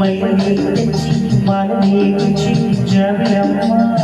My little chick, my little chick, Jamie, I'm mine.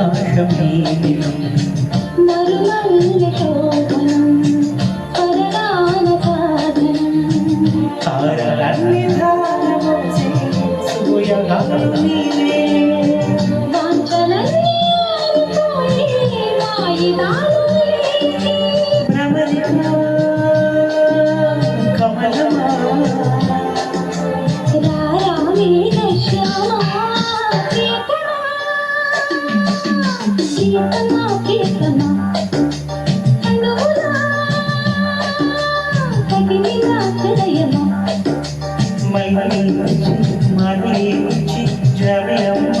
మరుమాషమీదినం మరుమల్లశోభనం పరగానపాదనం తారలన్నిధానమొచ్చి సూయగానీవే వాంఛలన్నీ అనుకోయి హృదయమా మళ్ళీ మళ్ళీ జాబిలమ్మ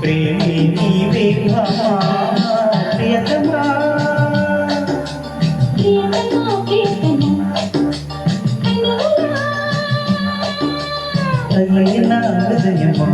ప్రేమి నీవే ప్రియతమా ప్రియతమా హృదయమా